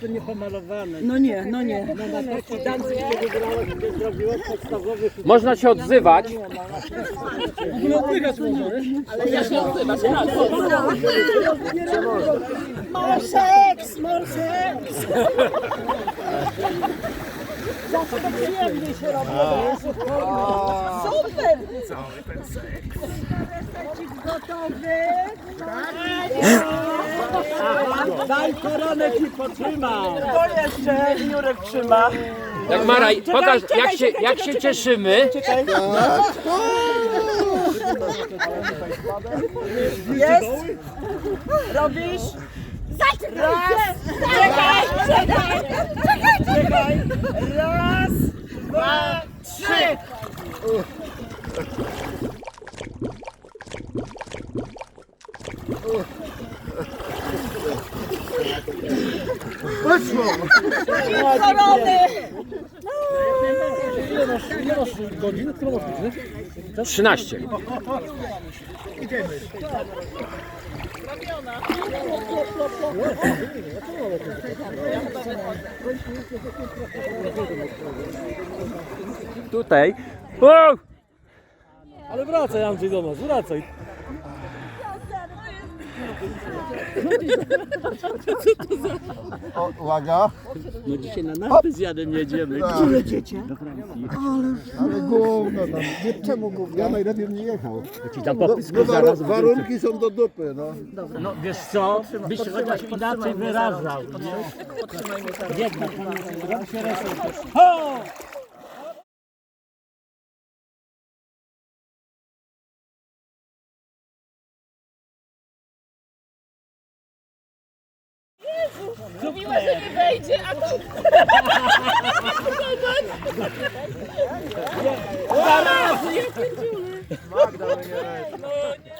To nie pomalowane. No nie, no nie. No na taki dancing, kiedy grałaś, kiedy zrobiła podstawowy Można się odzywać. Nie odpychać może, nie? More seks, more seks. Zawsze tak przyjemnie się robi. Super. Gotowy? Daj koronę ci potrzyma. To jeszcze Jurek trzyma. Jak Maraj, pokaż jak się, jak się cieszymy. Jest? Robisz? Raz. Czekaj, czekaj. Czekaj. Raz, dwa, trzy. Korony. Ile masz, ile masz godzin? Którą masz godzinę? 13. Tutaj. Ale wracaj Andrzej do nas, wracaj. O, uwaga, No dzisiaj na napis jadem jedziemy. Gdzie jedziecie? ale gówno tam. Nie, czemu gówno? Ja najlepiej nie jechał. Ci tam No, popisku no, zaraz. waru- warunki są do dupy, no. No wiesz co, byś chociaż inaczej wyrażał. Nie? Jedna, robi się reset. Ho! Mówiła, że nie wejdzie, a tu... Zaraz! Ja pierdziule. No nie.